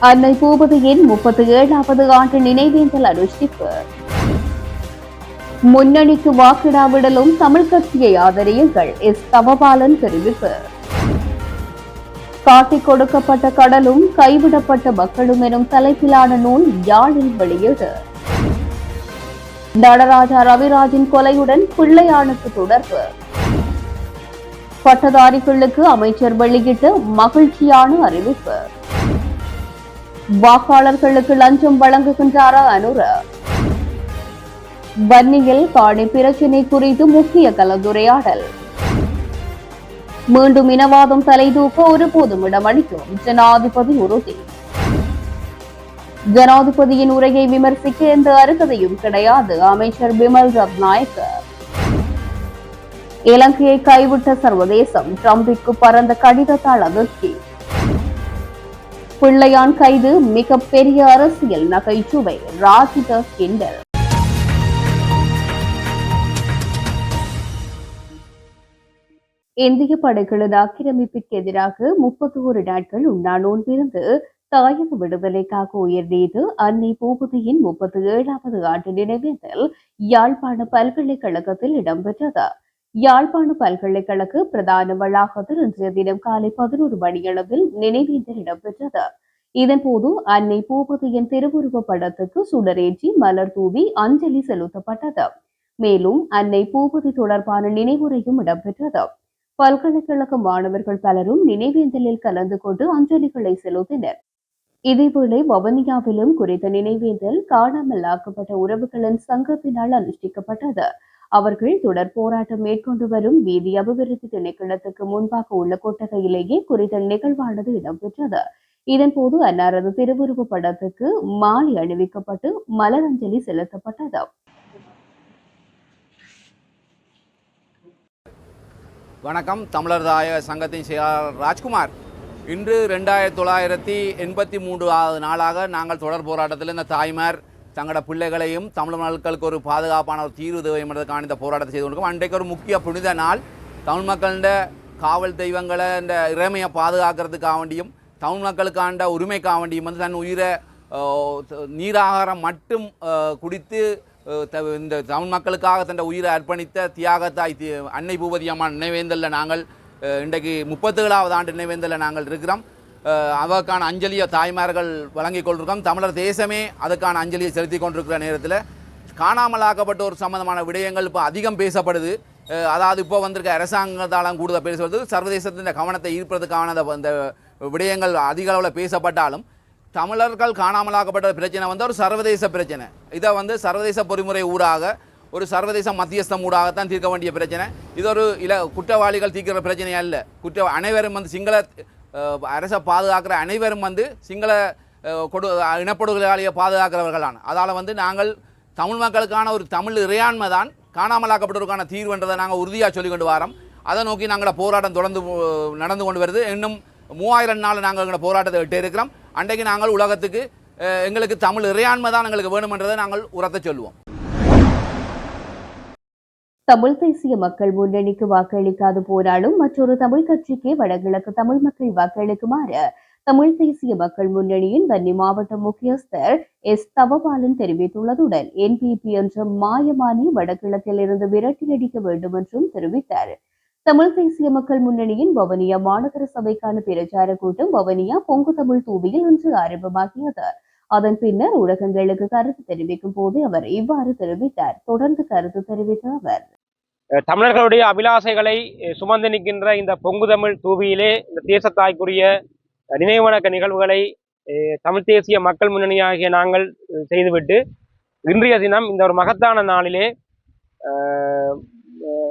அன்னை பூபதியின் முப்பத்தி ஏழாவது ஆண்டு நினைவேந்தல் அனுஷ்டிப்பு. முன்னணிக்கு வாக்கிடாவிடலும் தமிழ் கட்சியை ஆதரியுங்கள் எஸ். தவபாலன் தெரிவிப்பு. காட்டிக் கொடுக்கப்பட்ட கடலும் கைவிடப்பட்ட மக்களும் எனும் தலைப்பிலான நூல் யாழில் வெளியீடு. நடராஜா ரவிராஜின் கொலையுடன் பிள்ளையானுக்கு தொடர்பு. பட்டதாரிகளுக்கு அமைச்சர் வெளியிட்டு மகிழ்ச்சியான அறிவிப்பு. வாக்காளர்களுக்கு லஞ்சம் வழங்குகின்றாரா அனுர? வன்னியில் காணி பிரச்சினை குறித்து முக்கிய கலந்துரையாடல். மீண்டும் இனவாதம் தலைதூக்க ஒருபோதும் இடமளிக்கும் ஜனாதிபதி உறுதி. ஜனாதிபதியின் உரையை விமர்சிக்க எந்த அருகதையும் கிடையாது அமைச்சர் பிமல் ரத்நாயக்க இலங்கையை கைவிட்ட சர்வதேசம் டிரம்பிற்கு பறந்த கடிதத்தால் அதிர்ச்சி. பிள்ளையான் கைது மிகப்பெரிய அரசியல் நகைச்சுவை ராஜித கிண்டல். இந்திய படைகளின் ஆக்கிரமிப்பிற்கு எதிராக முப்பத்தி ஒரு நாட்கள் உண்ணாநோன்பிருந்து தாயக விடுதலைக்காக உயர்நீது அன்னை பூபதியின் முப்பத்தி ஏழாவது ஆண்டு நினைவேந்தல் யாழ்ப்பாண பல்கலைக்கழகத்தில் இடம்பெற்றது. யாழ்ப்பாண பல்கலைக்கழக பிரதான வளாகத்தில் இன்றைய தினம் காலை பதினோரு மணியளவில் நினைவேந்தல் இடம்பெற்றது. இதன்போது அன்னை பூபதியின் திருவுருவ படத்துக்கு சுடரேற்றி மலர் தூவி அஞ்சலி செலுத்தப்பட்டது. மேலும் அன்னை பூபதி தொடர்பான நினைவுரையும் இடம்பெற்றது. பல்கலைக்கழக மாணவர்கள் பலரும் நினைவேந்தலில் கலந்து கொண்டு அஞ்சலிகளை செலுத்தினர். இதேவேளை வவனியாவிலும் குறித்த நினைவேந்தல் காணாமல் ஆக்கப்பட்ட உறவுகளின் சங்கத்தினால் அனுஷ்டிக்கப்பட்டது. அவர்கள் தொடர் போராட்டம் மேற்கொண்டு வரும் வீதி அபிவிருத்தி திணைக்களத்துக்கு முன்பாக உள்ள கொட்டகையிலேயே குறித்த நிகழ்வானது இடம்பெற்றது. இதன்போது அன்னாரது திருவுருவ படத்துக்கு மாலை அணிவிக்கப்பட்டு மலரஞ்சலி செலுத்தப்பட்டது. வணக்கம். தமிழர் தாய சங்கத்தின் செயலாளர் ராஜ்குமார். இன்று ரெண்டாயிரத்தி தொள்ளாயிரத்தி எண்பத்தி மூன்றாவது நாளாக நாங்கள் தொடர் போராட்டத்தில் இந்த தாய்மார் தங்களோட பிள்ளைகளையும் தமிழ் மக்களுக்கு ஒரு பாதுகாப்பான ஒரு தீர்வு தேவை என்பதற்கான இந்த போராட்டத்தை செய்து கொடுக்கும் அன்றைக்கு ஒரு முக்கிய புனித நாள். தமிழ் மக்களிட காவல் தெய்வங்களை இந்த இறைமையை பாதுகாக்கிறதுக்காக வேண்டியும் தமிழ் மக்களுக்காண்ட உரிமைக்காக வேண்டியும் வந்து தன் உயிரை நீராகாரம் மட்டும் குடித்து இந்த தமிழ் மக்களுக்காக தன் உயிரை அர்ப்பணித்த தியாகத்தாய் தி- அன்னை பூபதியம்மா நினைவேந்தலில் நாங்கள். இன்றைக்கு முப்பத்துகளாவது ஆண்டு நினைவேந்தலில் நாங்கள் இருக்கிறோம். அதற்கான அஞ்சலியை தாய்மார்கள் வழங்கிக் கொண்டிருக்கோம். தமிழர் தேசமே அதுக்கான அஞ்சலியை செலுத்தி கொண்டிருக்கிற நேரத்தில் காணாமலாக்கப்பட்டோர் சம்பந்தமான விடயங்கள் இப்போ அதிகம் பேசப்படுது. அதாவது இப்போ வந்திருக்க அரசாங்கத்தாலும் கூடுதல் பேசுவது சர்வதேசத்தின் கவனத்தை ஈர்ப்பதற்கான அந்த- விடயங்கள் அதிக அளவில் பேசப்பட்டாலும் தமிழர்கள் காணாமலாக்கப்பட்ட பிரச்சனை வந்து ஒரு சர்வதேச பிரச்சனை. இதை வந்து சர்வதேச பொறிமுறை ஊடாக ஒரு சர்வதேச மத்தியஸ்தம் ஊடாகத்தான் தீர்க்க வேண்டிய பிரச்சனை. இது ஒரு இல குற்றவாளிகள் தீர்க்கிற பிரச்சனை அல்ல. குற்ற அனைவரும் வந்து சிங்கள அரசை பாதுகாக்கிற அனைவரும் வந்து சிங்கள கொடு இனப்படுகொலையாளியை பாதுகாக்கிறவர்களான. அதால் வந்து நாங்கள் தமிழ் மக்களுக்கான ஒரு தமிழ் இறையாண்மை தான் காணாமலாக்கப்பட்டவருக்கான தீர்வுன்றதை நாங்கள் உறுதியாக சொல்லி கொண்டு வரோம். அதை நோக்கி நாங்கள் போராட்டம் தொடர்ந்து நடந்து கொண்டு வருது. இன்னும் மூவாயிரம் நாள் நாங்கள் எங்களோட போராட்டத்தை விட்டு இருக்கிறோம். அன்றைக்கு நாங்கள் உலகத்துக்கு எங்களுக்கு தமிழ் இறையாண்மை தான் எங்களுக்கு வேணுமென்றதை நாங்கள் உரத்தை சொல்லுவோம். தமிழ் தேசிய மக்கள் முன்னணிக்கு வாக்களிக்காது போனாலும் மற்றொரு தமிழ் கட்சிக்கே வடகிழக்கு தமிழ் மக்கள் வாக்களிக்குமாறு தமிழ் தேசிய மக்கள் முன்னணியின் வன்னி மாவட்ட முக்கியஸ்தர் எஸ். தவபாலன் தெரிவித்துள்ளதுடன் என்பிபி என்ற மாயமானி வடகிழக்கில் இருந்து விரட்டியடிக்க வேண்டும் என்றும் தெரிவித்தார். தமிழ் தேசிய மக்கள் முன்னணியின் வவனியா மாநகர சபைக்கான பிரச்சார கூட்டம் வவனியா பொங்கு தமிழ் தூவியில் இன்று ஆரம்பமாகியது. அதன் பின்னர் ஊடகங்களுக்கு கருத்து தெரிவிக்கும் போது அவர் இவ்வாறு தெரிவித்தார். தொடர்ந்து கருத்து தெரிவித்த அவர். தமிழர்களுடைய அபிலாசைகளை சுமந்து நிற்கின்ற இந்த பொங்குதமிழ் தூவியிலே இந்த தேசத்தாய்க்குரிய நினைவணக்க நிகழ்வுகளை தமிழ் தேசிய மக்கள் முன்னணியாகிய நாங்கள் செய்துவிட்டு இன்றைய தினம் இந்த ஒரு மகத்தான நாளிலே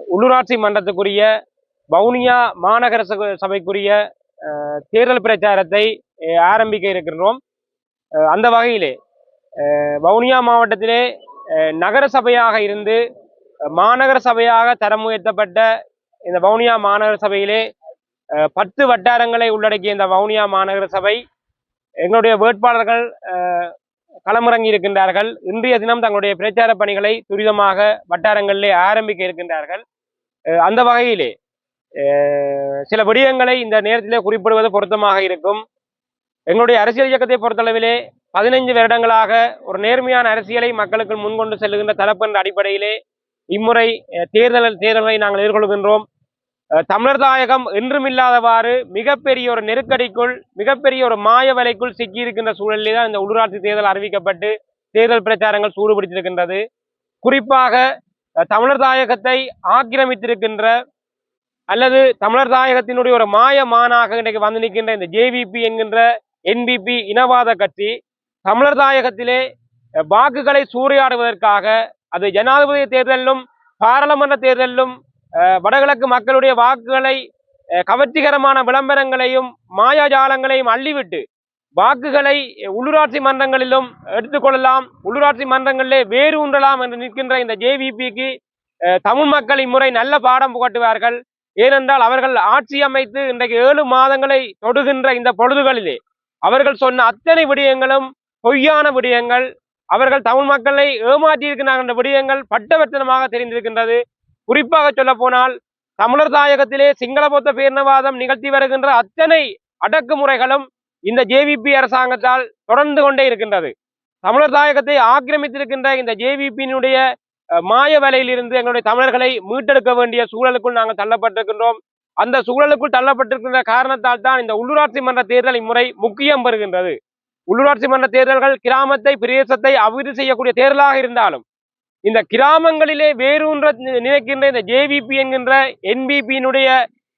உள்ளூராட்சி மன்றத்துக்குரிய வவுனியா மாநகர சபைக்குரிய தேர்தல் பிரச்சாரத்தை ஆரம்பிக்க இருக்கின்றோம். அந்த வகையிலே வவுனியா மாவட்டத்திலே நகர சபையாக இருந்து மாநகர சபையாக தரம் உயர்த்தப்பட்ட இந்த வவுனியா மாநகர சபையிலே பத்து வட்டாரங்களை உள்ளடக்கிய இந்த வவுனியா மாநகர சபை எங்களுடைய வேட்பாளர்கள் களமிறங்கி இருக்கின்றார்கள். இன்றைய தினம் தங்களுடைய பிரச்சார பணிகளை துரிதமாக வட்டாரங்களிலே ஆரம்பிக்க இருக்கின்றார்கள். அந்த வகையிலே சில விடயங்களை இந்த நேரத்திலே குறிப்பிடுவது பொருத்தமாக இருக்கும். எங்களுடைய அரசியல் இயக்கத்தை பொறுத்தளவிலே பதினைஞ்சு வருடங்களாக ஒரு நேர்மையான அரசியலை மக்களுக்கு முன்கொண்டு செல்லுகின்ற தரப்பு என்ற அடிப்படையிலே இம்முறை தேர்தல் தேர்தலை நாங்கள் எதிர்கொள்கின்றோம். தமிழர் தாயகம் என்றுமில்லாதவாறு மிகப்பெரிய ஒரு நெருக்கடிக்குள் மிகப்பெரிய ஒரு மாய வலைக்குள் சிக்கியிருக்கின்ற சூழலில் தான் இந்த உள்ளூராட்சி தேர்தல் அறிவிக்கப்பட்டு தேர்தல் பிரச்சாரங்கள் சூடுபிடித்திருக்கின்றது. குறிப்பாக தமிழர் தாயகத்தை ஆக்கிரமித்திருக்கின்ற அல்லது தமிழர் தாயகத்தினுடைய ஒரு மாயமானாக இன்றைக்கு வந்து நிற்கின்ற இந்த ஜேவிபி என்கின்ற என்பிபி இனவாத கட்சி தமிழர் தாயகத்திலே வாக்குகளை சூறையாடுவதற்காக அது ஜனாதிபதி தேர்தலிலும் பாராளுமன்ற தேர்தலிலும் வடகிழக்கு மக்களுடைய வாக்குகளை அஹ், கவர்ச்சிகரமான விளம்பரங்களையும் மாயாஜாலங்களையும் அள்ளிவிட்டு வாக்குகளை உள்ளூராட்சி மன்றங்களிலும் எடுத்துக்கொள்ளலாம் உள்ளூராட்சி மன்றங்களிலே வேறு உண்டலாம் என்று நிற்கின்ற இந்த ஜேவிபிக்கு தமிழ் மக்கள் இம்முறை நல்ல பாடம் புகட்டுவார்கள். ஏனென்றால் அவர்கள் ஆட்சி அமைத்து இன்றைக்கு ஏழு மாதங்களை தொடுகின்ற இந்த பொழுதுகளிலே அவர்கள் சொன்ன அத்தனை விடயங்களும் பொய்யான விடயங்கள். அவர்கள் தமிழ் மக்களை ஏமாற்றியிருக்கிறார்கள் என்ற விடயங்கள் பட்டவர்த்தனமாக தெரிந்திருக்கின்றது. குறிப்பாக சொல்ல போனால் தமிழர் தாயகத்திலே சிங்கள பௌத்த பேரினவாதம் நிகழ்த்தி வருகின்ற அத்தனை அடக்குமுறைகளும் இந்த ஜேவிபி அரசாங்கத்தால் தொடர்ந்து கொண்டே இருக்கின்றது. தமிழர் தாயகத்தை ஆக்கிரமித்திருக்கின்ற இந்த ஜேவிபியினுடைய மாய வலையிலிருந்து எங்களுடைய தமிழர்களை மீட்டெடுக்க வேண்டிய சூழலுக்குள் நாங்கள் தள்ளப்பட்டிருக்கின்றோம். அந்த சூழலுக்குள் தள்ளப்பட்டிருக்கின்ற காரணத்தால் தான் இந்த உள்ளூராட்சி மன்ற தேர்தல் இம்முறை முக்கியம் பெறுகின்றது. உள்ளூராட்சி மன்ற தேர்தல்கள் கிராமத்தை பிரதேசத்தை அபிவிருத்தி செய்யக்கூடிய தேர்தலாக இருந்தாலும் இந்த கிராமங்களிலே வேரூன்ற நினைக்கின்ற இந்த ஜேவிபி என்கின்ற என்பிபியினுடைய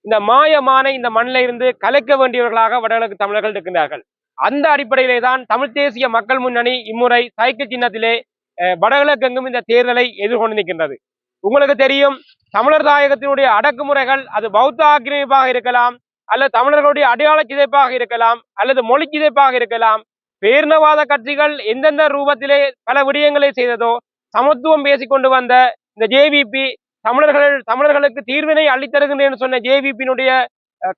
இந்த மாயமான இந்த மண்ணில இருந்து கலைக்க வேண்டியவர்களாக வடகிழக்கு தமிழர்கள் இருக்கின்றார்கள். அந்த அடிப்படையிலே தான் தமிழ் தேசிய மக்கள் முன்னணி இம்முறை சைக்கிள் சின்னத்திலே அஹ், வடகிழக்கெங்கும் இந்த தேர்தலை எதிர்கொண்டு நிற்கின்றது. உங்களுக்கு தெரியும் தமிழர் தாயகத்தினுடைய அடக்குமுறைகள் அது பௌத்த ஆக்கிரமிப்பாக இருக்கலாம் அல்லது தமிழர்களுடைய அடையாள சிதைப்பாக இருக்கலாம் அல்லது மொழி சிதைப்பாக இருக்கலாம் பேரினவாத கட்சிகள் எந்தெந்த ரூபத்திலே பல விடயங்களை செய்ததோ சமத்துவம் பேசிக்கொண்டு வந்த இந்த ஜேவிபி தமிழர்கள் தமிழர்களுக்கு தீர்வினை அளித்தருகின்றேன் சொன்ன ஜேவிபியினுடைய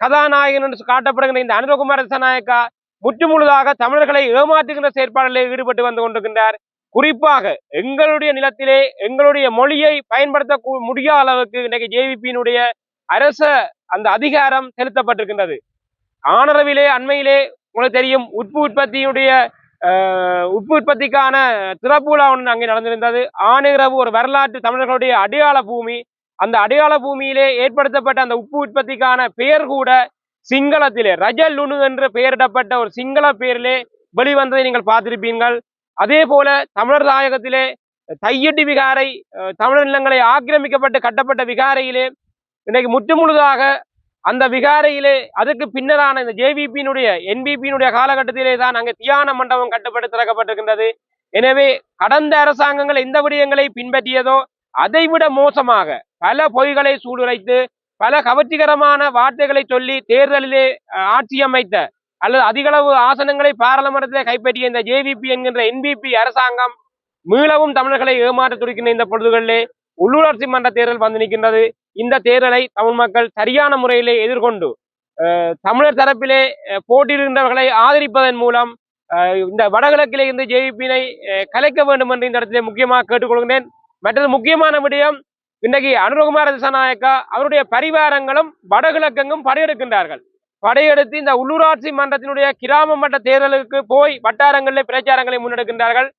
கதாநாயகன் என்று காட்டப்படுகின்ற இந்த அனுரகுமார திசாநாயக்கா முற்றுமுழுதாக தமிழர்களை ஏமாற்றுகின்ற செயற்பாடுகளில் ஈடுபட்டு வந்து கொண்டிருக்கின்றார். குறிப்பாக எங்களுடைய நிலத்திலே எங்களுடைய மொழியை பயன்படுத்த முடியாத அளவுக்கு இன்றைக்கு ஜேவிபியினுடைய அரச அந்த அதிகாரம் செலுத்தப்பட்டிருக்கின்றது. ஆனரவிலே அண்மையிலே உங்களுக்கு தெரியும் உப்பு உற்பத்தியுடைய உப்பு உற்பத்திக்கான திறப்புலா ஒன்று அங்கே நடந்திருந்தது. ஆணையரவு ஒரு வரலாற்று தமிழர்களுடைய அடையாள பூமி. அந்த அடையாள பூமியிலே ஏற்படுத்தப்பட்ட அந்த உப்பு உற்பத்திக்கான பெயர் கூட சிங்களத்திலே ரஜல் லுனு என்று பெயரிடப்பட்ட ஒரு சிங்கள பெயரிலே வெளிவந்ததை நீங்கள் பார்த்திருப்பீர்கள். அதே போல தமிழர் தாயகத்திலே தையட்டி விகாரை தமிழர் நிலங்களை ஆக்கிரமிக்கப்பட்டு கட்டப்பட்ட விகாரையிலே இன்னைக்கு முற்றுமுழுதாக அந்த விகாரையிலே அதுக்கு பின்னரான இந்த ஜேவிபியினுடைய என்பிபியினுடைய காலகட்டத்திலே தான் அங்கே தியான மண்டபம் கட்டுப்பட்டு திறக்கப்பட்டிருக்கின்றது. எனவே கடந்த அரசாங்கங்கள் எந்த விடயங்களை பின்பற்றியதோ அதைவிட மோசமாக பல பொய்களை சூடுரைத்து பல கவர்ச்சிகரமான வார்த்தைகளை சொல்லி தேர்தலிலே அஹ், ஆட்சி அமைத்த அல்லது அதிகளவு ஆசனங்களை பாராளுமன்றத்திலே கைப்பற்றிய இந்த ஜேவிபி என்கின்ற என்பிபி அரசாங்கம் மீளவும் தமிழர்களை ஏமாற்ற துடிக்கின்ற இந்த பொழுதுகளிலே உள்ளூராட்சி மன்ற தேர்தல் வந்து நிற்கின்றது. இந்த தேர்தலை தமிழ் மக்கள் சரியான முறையிலே எதிர்கொண்டு தமிழர் தரப்பிலே அஹ், போட்டியிடுகின்றவர்களை ஆதரிப்பதன் மூலம் அஹ், இந்த வடகிழக்கிலே இருந்து ஜேபியினை கலைக்க வேண்டும் என்று இந்த இடத்திலே முக்கியமாக கேட்டுக்கொள்கிறேன் மற்றது முக்கியமான விடயம் இன்றைக்கு அனுரகுமார திசாநாயக்கா அவருடைய பரிவாரங்களும் வடகிழக்கெங்கும் படையெடுக்கின்றார்கள். படையெடுத்து இந்த உள்ளூராட்சி மன்றத்தினுடைய கிராம மன்ற தேர்தலுக்கு போய் வட்டாரங்களிலே பிரச்சாரங்களை முன்னெடுக்கின்றார்கள்.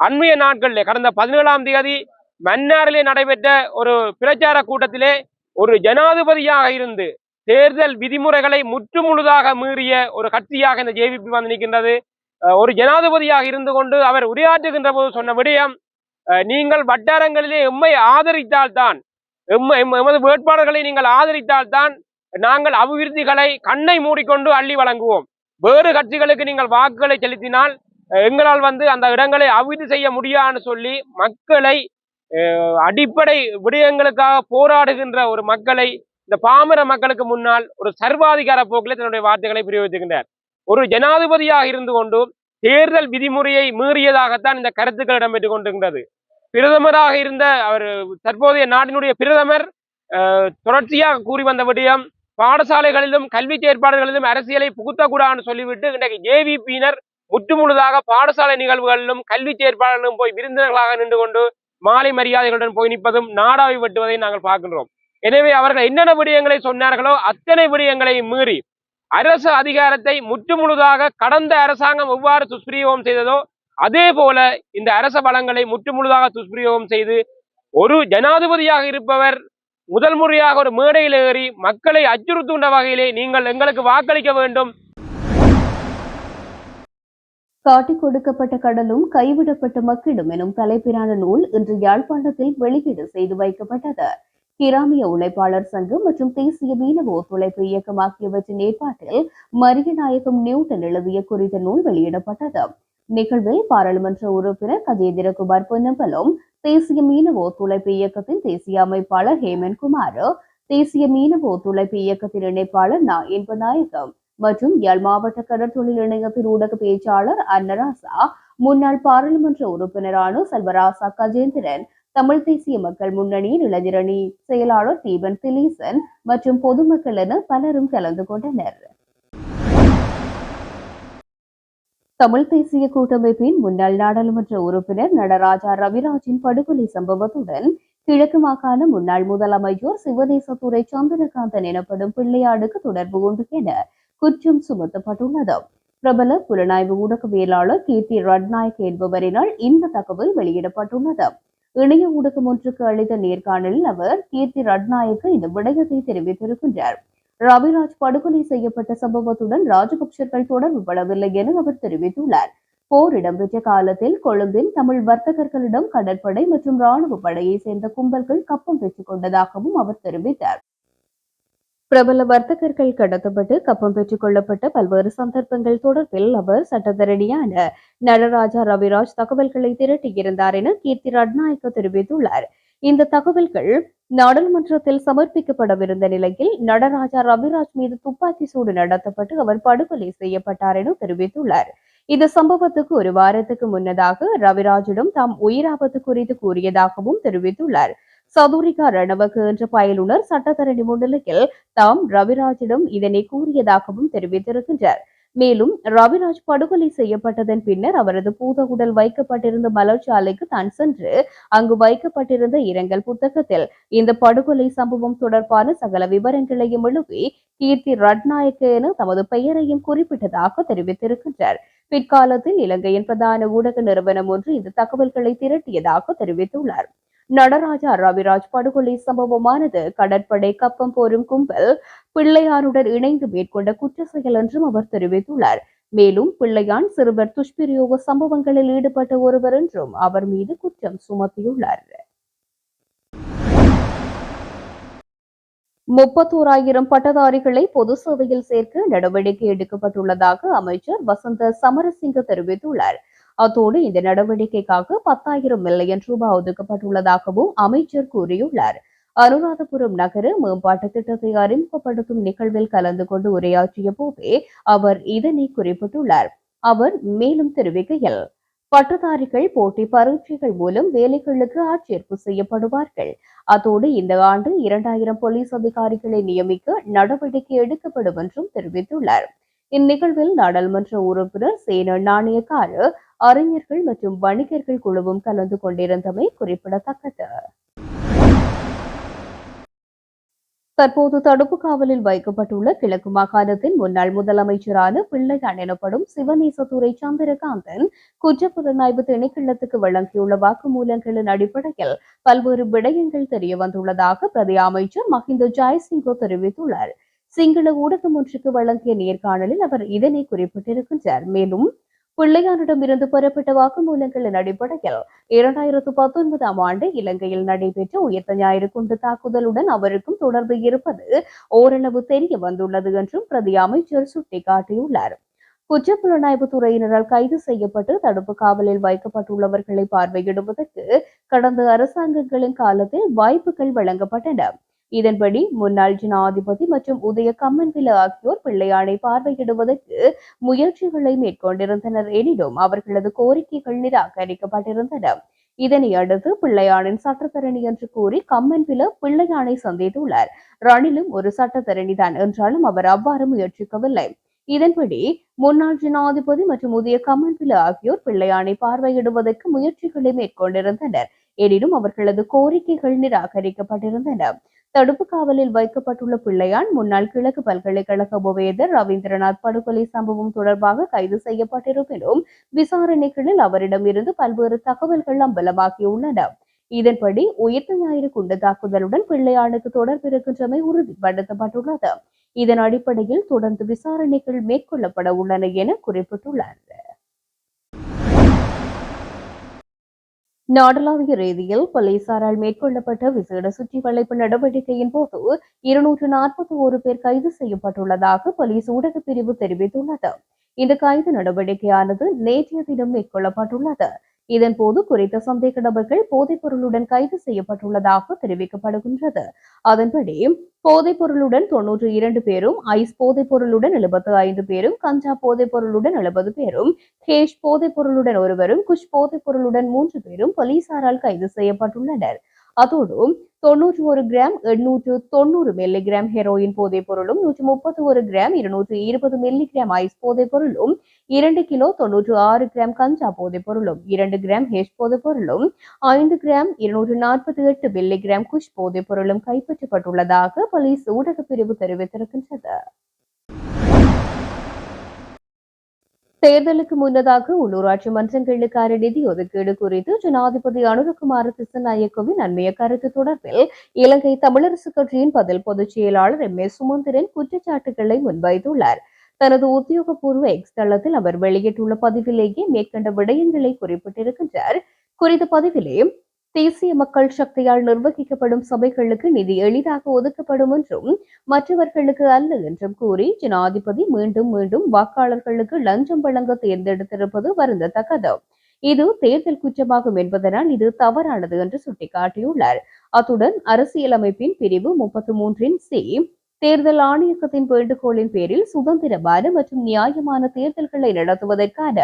அண்மைய நாட்களிலே கடந்த பதினேழாம் தேதி மன்னாரிலே நடைபெற்ற ஒரு பிரச்சார கூட்டத்திலே ஒரு ஜனாதிபதியாக இருந்து தேர்தல் விதிமுறைகளை முற்றுமுழுதாக மீறிய ஒரு கட்சியாக இந்த ஜேவிபி வந்து நிற்கின்றது. அஹ் ஒரு ஜனாதிபதியாக இருந்து கொண்டு அவர் உரையாற்றுகின்ற போது சொன்ன விடயம் அஹ் நீங்கள் வட்டாரங்களிலே எம்மை ஆதரித்தால்தான் எம்மை எம்- எமது வேட்பாளர்களை நீங்கள் ஆதரித்தால்தான் நாங்கள் அபிவிருத்திகளை கண்ணை மூடிக்கொண்டு அள்ளி வழங்குவோம். வேறு கட்சிகளுக்கு நீங்கள் வாக்குகளை செலுத்தினால் எங்களால் வந்து அந்த இடங்களை அபிவிருத்தி செய்ய முடியாதுன்னு சொல்லி மக்களை அடிப்படை விடயங்களுக்காக போராடுகின்ற ஒரு மக்களை இந்த பாமர மக்களுக்கு முன்னால் ஒரு சர்வாதிகார போக்கில் தன்னுடைய வார்த்தைகளை பிரயோகித்துகின்றார் ஒரு ஜனாதிபதியாக இருந்து கொண்டு தேர்தல் விதிமுறையை மீறியதாகத்தான் இந்த கருத்துக்கள் இடம்பெற்றுக் கொண்டிருக்கின்றது. பிரதமராக இருந்த அவர் தற்போதைய நாட்டினுடைய பிரதமர் தொடர்ச்சியாக கூறி வந்த விடயம் பாடசாலைகளிலும் கல்வி செயற்பாடுகளிலும் அரசியலை புகுத்தக்கூடாதுன்னு சொல்லிவிட்டு இன்றைக்கு ஜேவிபியினர் முற்றுமுழுதாக பாடசாலை நிகழ்வுகளிலும் கல்வி செயற்பாடுகளிலும் போய் விருந்தினர்களாக நின்று கொண்டு மாலை மரியாதைகளுடன் போய் நிற்பதும் நாடாவை வெட்டுவதை நாங்கள் பார்க்கின்றோம். எனவே அவர்கள் என்னென்ன விடயங்களை சொன்னார்களோ அத்தனை விடயங்களை மீறி அரசு அதிகாரத்தை முற்றுமுழுதாக கடந்த அரசாங்கம் எவ்வாறு துஷ்பிரயோகம் செய்ததோ அதே போல இந்த அரச வளங்களை முற்றுமுழுதாக துஷ்பிரயோகம் செய்து ஒரு ஜனாதிபதியாக இருப்பவர் முதல் முறையாக ஒரு மேடையில் ஏறி மக்களை அச்சுறுத்துகின்ற வகையிலே நீங்கள் எங்களுக்கு வாக்களிக்க வேண்டும். காட்டிக் கொடுக்கப்பட்ட கடலும் கைவிடப்பட்ட மக்களும் எனும் தலைப்பிலான நூல் இன்று யாழ்ப்பாணத்தில் வெளியீடு செய்து வைக்கப்பட்டது. கிராமிய உழைப்பாளர் சங்கம் மற்றும் தேசிய மீனவ ஒத்துழைப்பு இயக்கம் ஆகியவற்றின் ஏற்பாட்டில் மரியநாயகம் நியூட்டன் எழுதிய குறித்த நூல் வெளியிடப்பட்டது. நிகழ்வில் பாராளுமன்ற உறுப்பினர் கஜேந்திரகுமார் பொன்னம்பலம் தேசிய மீனவ ஒத்துழைப்பு இயக்கத்தின் தேசிய அமைப்பாளர் ஹேமந்த் குமார் தேசிய மீனவ ஒத்துழைப்பு இயக்கத்தின் இணைப்பாளர் நா. இன்பநாயகம் மற்றும் யாழ் மாவட்ட கடற்தொழில் இணையத்தின் ஊடக பேச்சாளர் அன்னராசா முன்னாள் பாராளுமன்ற உறுப்பினரான செல்வராசா கஜேந்திரன் தமிழ் தேசிய மக்கள் முன்னணியின் இளைஞரணி செயலாளர் தீபன் திலீசன் மற்றும் பொதுமக்கள் என பலரும் கலந்து கொண்டனர். தமிழ் தேசிய கூட்டமைப்பின் முன்னாள் நாடாளுமன்ற உறுப்பினர் நடராஜா ரவிராஜின் படுகொலை சம்பவத்துடன் கிழக்கு மாகாண முன்னாள் முதலமைச்சர் சிவதேசத்துறை சந்திரகாந்தன் எனப்படும் பிள்ளையாடுக்கு தொடர்பு உண்டு என குற்றம் சுமத்தப்பட்டுள்ளது. பிரபல புலனாய்வு ஊடகவியலாளர் கீர்த்தி ரட்நாயக் என்பவரினால் இந்த தகவல் வெளியிடப்பட்டுள்ளது. இணைய ஊடகம் ஒன்றுக்கு அளித்த நேர்காணலில் அவர் கீர்த்தி ரட்நாயக்கு இந்த விடயத்தை தெரிவித்திருக்கின்றார். ரவிராஜ் படுகொலை செய்யப்பட்ட சம்பவத்துடன் ராஜபக்சர்கள் தொடர்பு படவில்லை என அவர் தெரிவித்துள்ளார். போர் இடம்பெற்ற காலத்தில் கொழும்பில் தமிழ் வர்த்தகர்களிடம் கடற்படை மற்றும் ராணுவ படையை சேர்ந்த கும்பல்கள் கப்பம் பெற்றுக் கொண்டதாகவும் அவர் தெரிவித்தார். பிரபல வர்த்தகர்கள் கடத்தப்பட்டு கப்பம் பெற்றுக் கொள்ளப்பட்ட பல்வேறு சந்தர்ப்பங்கள் தொடர்பில் அவர் சட்டத்தரணியான நடராஜா ரவிராஜ் தகவல்களை திரட்டியிருந்தார் என கீர்த்தி ரட்நாயக்க தெரிவித்துள்ளார். இந்த தகவல்கள் நாடாளுமன்றத்தில் சமர்ப்பிக்கப்படவிருந்த நிலையில் நடராஜா ரவிராஜ் மீது துப்பாக்கி சூடு நடத்தப்பட்டு அவர் படுகொலை செய்யப்பட்டார் என தெரிவித்துள்ளார். இந்த சம்பவத்துக்கு ஒரு வாரத்துக்கு முன்னதாக ரவிராஜிடம் தாம் உயிராபத்து குறித்து கூறியதாகவும் தெரிவித்துள்ளார். சதுரிகா ரணவக்கு என்ற பயிலுனர் சட்டத்தரணி முன்னிலையில் தாம் ரவிராஜிடம் இதனை கூறியதாகவும் தெரிவித்திருக்கின்றார். மேலும் ரவிராஜ் படுகொலை செய்யப்பட்டதன் பின்னர் அவரது பூத உடல் வைக்கப்பட்டிருந்த மலர்ச்சாலைக்கு தான் சென்று அங்கு வைக்கப்பட்டிருந்த இரங்கல் புத்தகத்தில் இந்த படுகொலை சம்பவம் தொடர்பான சகல விவரங்களையும் எழுப்பி கீர்த்தி ரட்நாயக்க என தமது பெயரையும் குறிப்பிட்டதாக தெரிவித்திருக்கின்றார். பிற்காலத்தில் இலங்கையின் பிரதான ஊடக நிறுவனம் ஒன்று இந்த தகவல்களை திரட்டியதாக தெரிவித்துள்ளார். நடராஜா ரவிராஜ் படுகொலை சம்பவமானது கடற்படை கப்பம் போரும் கும்பல் பிள்ளையாருடன் இணைந்து மேற்கொண்ட குற்ற செயல் என்றும் அவர் தெரிவித்துள்ளார். மேலும் பிள்ளையான் சிறுவர் துஷ்பிரயோக சம்பவங்களில் ஈடுபட்ட ஒருவர் என்றும் அவர் மீது குற்றம் சுமத்தியுள்ளார். முப்பத்தோராயிரம் பட்டதாரிகளை பொது சேவையில் சேர்க்க நடவடிக்கை எடுக்கப்பட்டுள்ளதாக அமைச்சர் வசந்த சமரசிங்க தெரிவித்துள்ளார். அத்தோடு இந்த நடவடிக்கைக்காக பத்தாயிரம் மில்லியன் ரூபாய் ஒதுக்கப்பட்டுள்ளதாகவும் அமைச்சர் கூறியுள்ளார். அனுராதபுரம் நகர மேம்பாட்டு திட்டத்தை அறிமுகப்படுத்தும் நிகழ்வில் கலந்து கொண்டு உரையாற்றிய போதே அவர் இதனை குறிப்பிட்டுள்ளார். அவர் மேலும் தெரிவிக்கையில் பட்டதாரிகள் போட்டி பரீட்சைகள் மூலம் வேலைகளுக்கு ஆட்சேர்ப்பு செய்யப்படுவார்கள். அதோடு இந்த ஆண்டு இரண்டாயிரம் போலீஸ் அதிகாரிகளை நியமிக்க நடவடிக்கை எடுக்கப்படும் என்றும் தெரிவித்துள்ளார். இந்நிகழ்வில் நாடாளுமன்ற உறுப்பினர் சேன நாணயக்காரு அறிஞர்கள் மற்றும் வணிகர்கள் குழுவும் கலந்து கொண்டிருந்தமை குறிப்பிடத்தக்கது. தற்போது தடுப்பு காவலில் வைக்கப்பட்டுள்ள கிழக்கு மாகாணத்தின் முன்னாள் முதலமைச்சரான பிள்ளையான் எனப்படும் சிவநேசத்துறை சந்திரகாந்தன் குற்றப்புலனாய்வு திணைக்களத்துக்கு வழங்கியுள்ள வாக்குமூலங்களின் அடிப்படையில் பல்வேறு விடயங்கள் தெரியவந்துள்ளதாக பிரதி அமைச்சர் மஹிந்த ஜெயசிங்கோ தெரிவித்துள்ளார். சிங்கள ஊடகம் ஒன்றுக்கு வழங்கிய நேர்காணலில் அவர் இதனை குறிப்பிட்டிருக்கின்றார். மேலும் பிள்ளையானிடம் இருந்து பெறப்பட்ட வாக்குமூலங்களின் அடிப்படையில் இரண்டாயிரத்து பத்தொன்பதாம் ஆண்டு இலங்கையில் நடைபெற்ற உயிர்த்த ஞாயிறு குண்டு தாக்குதலுடன் அவருக்கும் தொடர்பு இருப்பது ஓரளவு தெரிய வந்துள்ளது என்றும் பிரதி அமைச்சர் சுட்டிக்காட்டியுள்ளார். குற்றப்புலனாய்வு துறையினரால் கைது செய்யப்பட்டு தடுப்பு காவலில் வைக்கப்பட்டுள்ளவர்களை பார்வையிடுவதற்கு கடந்த அரசாங்கங்களின் காலத்தில் வாய்ப்புகள் வழங்கப்பட்டன. இதன்படி முன்னாள் ஜனாதிபதி மற்றும் உதய கம்மன்பில ஆகியோர் பிள்ளையானை பார்வையிடுவதற்கு முயற்சிகளை மேற்கொண்டிருந்தனர். எனினும் அவர்களது கோரிக்கைகள் நிராகரிக்கப்பட்டிருந்தன. இதனை அடுத்து பிள்ளையானின் சட்டத்தரணி என்று கூறி கம்மன்பில பிள்ளையானை சந்தித்துள்ளார். ரணிலும் ஒரு சட்டத்தரணி தான் என்றாலும் அவர் அவ்வாறு முயற்சிக்கவில்லை. இதன்படி முன்னாள் ஜனாதிபதி மற்றும் உதய கம்மன்பில ஆகியோர் பிள்ளையானை பார்வையிடுவதற்கு முயற்சிகளை மேற்கொண்டிருந்தனர். எனினும் அவர்களது கோரிக்கைகள் நிராகரிக்கப்பட்டிருந்தன. தடுப்பு காவலில் வைக்கப்பட்டுள்ள பிள்ளையான் முன்னாள் கிழக்கு பல்கலைக்கழக உபவேதர் ரவீந்திரநாத் படுகொலை சம்பவம் தொடர்பாக கைது செய்யப்பட்டிருப்பினும் விசாரணைகளில் அவரிடமிருந்து பல்வேறு தகவல்கள் அம்பலமாகியுள்ளன. இதன்படி உயிர்த்த ஞாயிறு குண்டு தாக்குதலுடன் பிள்ளையானுக்கு தொடர்பு இருக்கின்றமை உறுதிப்படுத்தப்பட்டுள்ளது இதன் அடிப்படையில் தொடர்ந்து விசாரணைகள் மேற்கொள்ளப்பட உள்ளன என குறிப்பிட்டுள்ளார். நாடளாவிய ரீதியில் போலீசாரால் மேற்கொள்ளப்பட்ட விசேட சுற்றி வளைப்பு நடவடிக்கையின் போது இருநூற்று நாற்பத்தி ஒரு பேர் கைது செய்யப்பட்டுள்ளதாக போலீஸ் ஊடகப் பிரிவு தெரிவித்துள்ளது. இந்த கைது நடவடிக்கையானது நேற்றைய தினம் மேற்கொள்ளப்பட்டுள்ளது. இதன்போது குறித்த சந்தேக நபர்கள் போதைப் பொருளுடன் கைது செய்யப்பட்டுள்ளதாக தெரிவிக்கப்படுகின்றது. அதன்படி போதைப் பொருளுடன் தொன்னூற்றி இரண்டு பேரும் ஐஸ் போதைப் பொருளுடன் எழுபத்து ஐந்து பேரும் கஞ்சா போதைப் பொருளுடன் எழுபது பேரும் கேஷ் போதைப் பொருளுடன் ஒருவரும் குஷ் போதைப் பொருளுடன் மூன்று பேரும் போலீசாரால் கைது செய்யப்பட்டுள்ளனர். அதோடு தொன்னூற்றி ஒரு கிராம் எண்ணூற்று தொண்ணூறு மில்லிகிராம் ஹெரோயின் போதைப் பொருளும் நூற்று முப்பத்தி ஒரு கிராம் இருநூற்று இருபது மில்லிகிராம் ஐஸ் போதைப் பொருளும் இரண்டு கிலோ தொன்னூற்று ஆறு கிராம் கஞ்சா போதைப் பொருளும் இரண்டு கிராம் ஹெஷ் போதைப் பொருளும் ஐந்து கிராம் இருநூற்று நாற்பத்தி எட்டு மில்லிகிராம் குஷ் போதைப் பொருளும் கைப்பற்றப்பட்டுள்ளதாக போலீஸ் ஊடகப் பிரிவு தெரிவித்திருக்கின்றது. தேர்தலுக்கு முன்னதாக உள்ளூராட்சி மன்றங்களுக்கான நிதி ஒதுக்கீடு குறித்து ஜனாதிபதி அனுரகுமார திசநாயக்கவின் அண்மைய கருத்து தொடர்பில் இலங்கை தமிழரசு கட்சியின் பதில் பொதுச் செயலாளர் எம். ஏ சுமந்திரன் குற்றச்சாட்டுகளை முன்வைத்துள்ளார். தனது உத்தியோகபூர்வ எக்ஸ் தளத்தில் அவர் வெளியிட்டுள்ள பதிவிலேயே மேற்கண்ட விடயங்களை குறிப்பிட்டிருக்கின்றார். குறித்த பதிவிலே தேசிய மக்கள் சக்தியால் நிர்வகிக்கப்படும் சபைகளுக்கு நிதி எளிதாக ஒதுக்கப்படும் என்றும் மற்றவர்களுக்கு அல்ல என்றும் கூறி ஜனாதிபதி மீண்டும் மீண்டும் வாக்காளர்களுக்கு லஞ்சம் வழங்க தேர்ந்தெடுத்திருப்பது வருந்தத்தக்கது. இது தேர்தல் குற்றமாகும் என்பதனால் இது தவறானது என்று சுட்டிக்காட்டியுள்ளார். அத்துடன் அரசியலமைப்பின் பிரிவு முப்பத்தி மூன்றின் சி தேர்தல் ஆணையகத்தின் வேண்டுகோளின் பேரில் சுதந்திரமான மற்றும் நியாயமான தேர்தல்களை நடத்துவதற்கான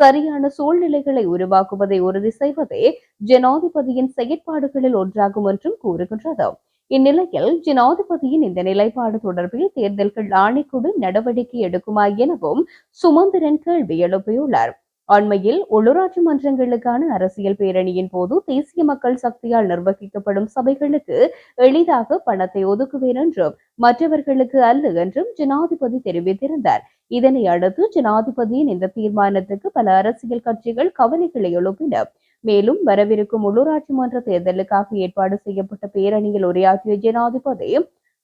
சரியான சூழ்நிலைகளை உருவாக்குவதை உறுதி செய்வதே ஜனாதிபதியின் செயற்பாடுகளில் ஒன்றாகும் என்றும் கூறுகின்றது. இந்நிலையில் ஜனாதிபதியின் இந்த நிலைப்பாடு தொடர்பில் தேர்தல்கள் ஆணைக்குழு நடவடிக்கை எடுக்குமா எனவும் சுமந்திரன் கேள்வி எழுப்பியுள்ளார். அண்மையில் உள்ளூராட்சி மன்றங்களுக்கான அரசியல் பேரணியின் போது தேசிய மக்கள் சக்தியால் நிர்வகிக்கப்படும் சபைகளுக்கு எளிதாக பணத்தை ஒதுக்குவேன் என்றும் மற்றவர்களுக்கு அல்ல என்றும் ஜனாதிபதி தெரிவித்திருந்தார். இதனை அடுத்து ஜனாதிபதியின் இந்த தீர்மானத்துக்கு பல அரசியல் கட்சிகள் கவலைகளை எழுப்பின. மேலும் வரவிருக்கும் உள்ளூராட்சி மன்ற தேர்தலுக்காக ஏற்பாடு செய்யப்பட்ட பேரணியில் உரையாற்றிய ஜனாதிபதி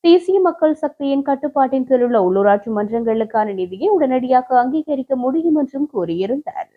தேசிய மக்கள் சக்தியின் கட்டுப்பாட்டின் கீழ் உள்ள உள்ளூராட்சி மன்றங்களுக்கான நிதியை உடனடியாக அங்கீகரிக்க முடியும் என்றும் கூறியிருந்தார்.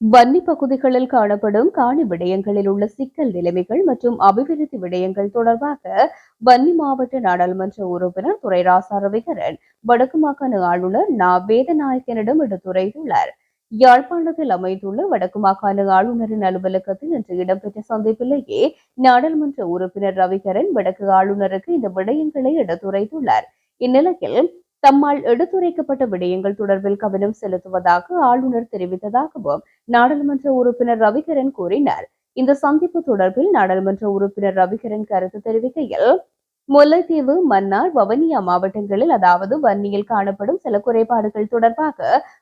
வன்னி பகுதிகளில் காணப்படும் காணி விடயங்களில் உள்ள சிக்கல் நிலைமைகள் மற்றும் அபிவிருத்தி விடயங்கள் தொடர்பாக வன்னி மாவட்ட நாடாளுமன்ற உறுப்பினர் துறை ராசா ரவிகரன் வடக்கு மாகாண ஆளுநர் நா. வேதநாயக்கனிடம் எடுத்துரைத்துள்ளார். யாழ்ப்பாணத்தில் அமைந்துள்ள வடக்கு மாகாண ஆளுநரின் அலுவலகத்தில் இன்று இடம்பெற்ற சந்திப்பிலேயே நாடாளுமன்ற உறுப்பினர் ரவிகரன் வடக்கு ஆளுநருக்கு இந்த விடயங்களை எடுத்துரைத்துள்ளார். இந்நிலையில் தம்மால் எடுத்துரைக்கப்பட்ட விடயங்கள் தொடர்பில் கவனம் செலுத்துவதாக ஆளுநர் தெரிவித்ததாகவும் நாடாளுமன்ற உறுப்பினர் ரவிகரன் கூறினார். இந்த சந்திப்பு தொடர்பில் நாடாளுமன்ற உறுப்பினர் ரவிகரன் கருத்து தெரிவிக்கையில் முல்லைத்தீவு மன்னார் வவனியா மாவட்டங்களில் அதாவது வன்னியில் காணப்படும் சில குறைபாடுகள் தொடர்பாக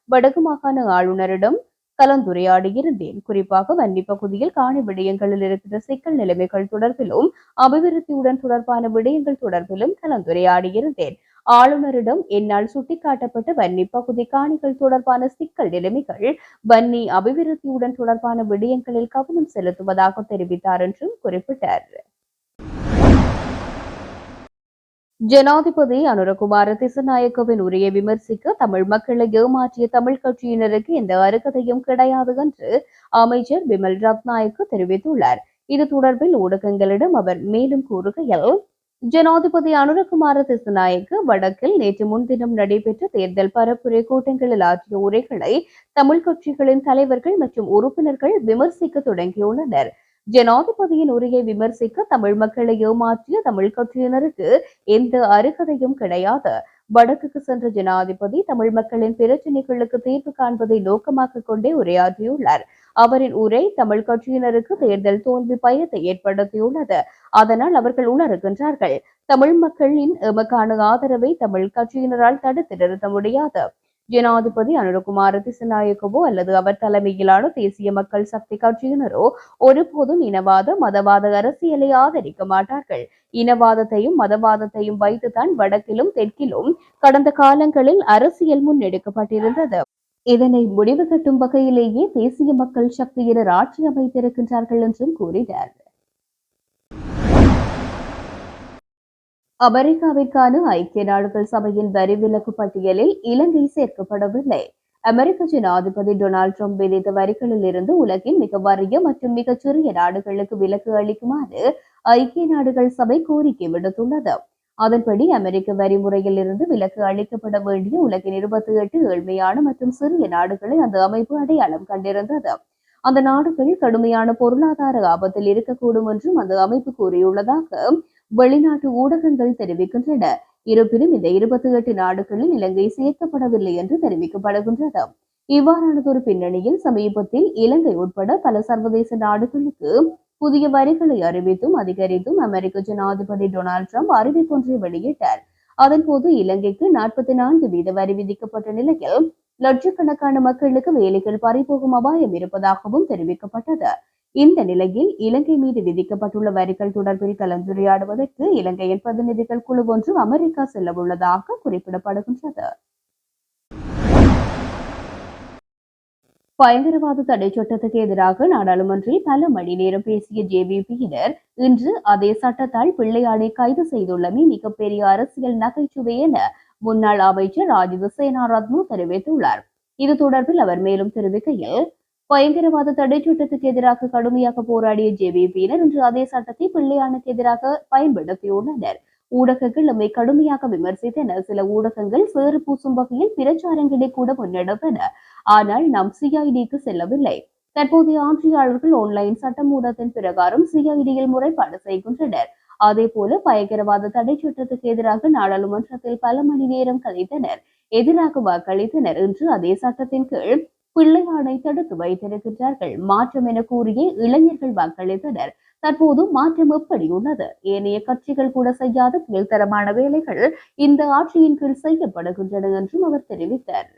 வடக்கு மாகாண ஆளுநரிடம் கலந்துரையாடியிருந்தேன் குறிப்பாக வன்னி பகுதியில் காணி விடயங்களில் இருக்கிற சிக்கல் நிலைமைகள் தொடர்பிலும் அபிவிருத்தியுடன் தொடர்பான விடயங்கள் தொடர்பிலும் கலந்துரையாடியிருந்தேன் ஆளுநரிடம் என்னால் சுட்டிக்காட்டப்பட்ட வன்னி பகுதி காணிகள் தொடர்பான சிக்கல் நிலைமைகள் வன்னி அபிவிருத்தியுடன் தொடர்பான விடயங்களில் கவனம் செலுத்துவதாக தெரிவித்தார் என்றும் குறிப்பிட்டார். ஜனாதிபதி அனுரகுமார திசநாயக்கவின் உரையை விமர்சிக்க தமிழ் மக்களை ஏமாற்றிய தமிழ் கட்சியினருக்கு எந்த அருகதையும் கிடையாது என்று அமைச்சர் பிமல் ரத்நாயக்கு தெரிவித்துள்ளார். இது தொடர்பில் ஊடகங்களிடம் அவர் மேலும் கூறுகையில் ஜனாதிபதி அனுரகுமார திசநாயக்கு வடக்கில் நேற்று முன்தினம் நடைபெற்ற தேர்தல் பரப்புரை கூட்டங்களில் ஆற்றிய உரைகளை தமிழ் கட்சிகளின் தலைவர்கள் மற்றும் உறுப்பினர்கள் விமர்சிக்க தொடங்கியுள்ளனர். ஜனாதிபதியின் உரையை விமர்சிக்க தமிழ் மக்களை ஏமாற்றிய தமிழ் கட்சியினருக்கு எந்த அருகதையும் கிடையாது. வடக்குக்கு சென்ற ஜனாதிபதி தமிழ் மக்களின் பிரச்சினைகளுக்கு தீர்வு காண்பதை நோக்கமாக கொண்டே உரையாற்றியுள்ளார். அவரின் உரை தமிழ் கட்சியினருக்கு தேர்தல் தோல்வி பயத்தை ஏற்படுத்தியுள்ளது. அதனால் அவர்கள் உணர்கின்றார்கள் தமிழ் மக்களின் எமக்கான ஆதரவை தமிழ் கட்சியினரால் தடுத்து நிறுத்த முடியாது. ஜனாதிபதி அனுரகுமார திசநாயக்கவோ அல்லது அவர் தலைமையிலான தேசிய மக்கள் சக்தி கட்சியினரோ ஒருபோதும் இனவாத மதவாத அரசியலை ஆதரிக்க மாட்டார்கள். இனவாதத்தையும் மதவாதத்தையும் வைத்துதான் வடக்கிலும் தெற்கிலும் கடந்த காலங்களில் அரசியல் முன்னெடுக்கப்பட்டிருந்தது. இதனை முடிவு கட்டும் வகையிலேயே தேசிய மக்கள் சக்தியினர் ஆட்சி அமைத்திருக்கின்றார்கள் என்றும் கூறினார். அமெரிக்காவிற்கான ஐக்கிய நாடுகள் சபையின் வரி விலக்கு பட்டியலில் இலங்கை சேர்க்கப்படவில்லை. அமெரிக்க ஜனாதிபதி டொனால்ட் ட்ரம்ப் விதித்த வரிகளில் இருந்து உலகின் மிக வறிய மற்றும் மிகச்சிறிய நாடுகளுக்கு விலக்கு அளிக்குமாறு ஐக்கிய நாடுகள் சபை கோரிக்கை விடுத்துள்ளது. அதன்படி அமெரிக்க வரி முறையில் இருந்து விலக்கு அளிக்கப்பட வேண்டிய உலகின் இருபத்தி எட்டு ஏழ்மையான மற்றும் சிறிய நாடுகளை அந்த அமைப்பு அடையாளம் கண்டிருந்தது. அந்த நாடுகள் கடுமையான பொருளாதார ஆபத்தில் இருக்கக்கூடும் என்றும் அந்த அமைப்பு கூறியுள்ளதாக வெளிநாட்டு ஊடகங்கள் தெரிவிக்கின்றன. இருப்பினும் இந்த இருபத்தி எட்டு நாடுகளில் இலங்கை சேர்க்கப்படவில்லை என்று தெரிவிக்கப்படுகின்றது. இவ்வாறானதொரு பின்னணியில் சமீபத்தில் இலங்கை உட்பட பல சர்வதேச நாடுகளுக்கு புதிய வரிகளை அறிவித்தும் அதிகரித்தும் அமெரிக்க ஜனாதிபதி டொனால்ட் ட்ரம்ப் அறிவிப்பொன்றை வெளியிட்டார். அதன்போது இலங்கைக்கு நாற்பத்தி நான்கு வீத வரி விதிக்கப்பட்ட நிலையில் லட்சக்கணக்கான மக்களுக்கு வேலைகள் பறிபோகும் அபாயம் இருப்பதாகவும் தெரிவிக்கப்பட்டது. இந்த நிலையில் இலங்கை மீது விதிக்கப்பட்டுள்ள வரிகள் தொடர்பில் கலந்துரையாடுவதற்கு இலங்கையின் பிரதிநிதிகள் குழு ஒன்று அமெரிக்கா செல்லவுள்ளதாக குறிப்பிடப்படுகின்றது. பயங்கரவாத தடை சட்டத்துக்கு எதிராக நாடாளுமன்றில் பல மணி நேரம் பேசிய ஜேவிபியினர் இன்று அதே சட்டத்தால் பிள்ளையானை கைது செய்துள்ளமை மிகப்பெரிய அரசியல் நகைச்சுவை என முன்னாள் அமைச்சர் ராஜித சேனாரத்னு தெரிவித்துள்ளார். இது தொடர்பில் அவர் மேலும் தெரிவிக்கையில் பயங்கரவாத தடை சட்டத்துக்கு எதிராக கடுமையாக போராடிய ஜேவிபியினர் இன்று அதே சட்டத்தை பிள்ளையானுக்கு எதிராக பயன்படுத்தியுள்ளனர். ஊடகங்கள் நம்மை கடுமையாக விமர்சித்தன. சில ஊடகங்கள் சேறு பூசும் வகையில் பிரச்சாரங்களை கூட முன்னெடுத்தன. ஆனால் நாம் சிஐடிக்கு செல்லவில்லை. தற்போதைய ஆட்சியாளர்கள் ஆன்லைன் சட்டமூலத்தின் பிரகாரம் சிஐடியில் முறைப்பாடு செய்கின்றனர். அதே போல பயங்கரவாத தடை சட்டத்துக்கு எதிராக நாடாளுமன்றத்தில் பல மணி நேரம் கழித்தனர். எதிராக வாக்களித்தனர் என்று அதே சட்டத்தின் கீழ் பிள்ளையானை தடுத்து வைத்திருக்கின்றார்கள். மாற்றம் என கூறிய இளைஞர்கள் வாக்களித்தனர். தற்போது மாற்றம் எப்படி உள்ளது? ஏனைய கட்சிகள் கூட செய்யாத கீழ்த்தரமான வேலைகள் இந்த ஆட்சியின் கீழ் செய்யப்படுகின்றன என்றும் அவர் தெரிவித்தார்.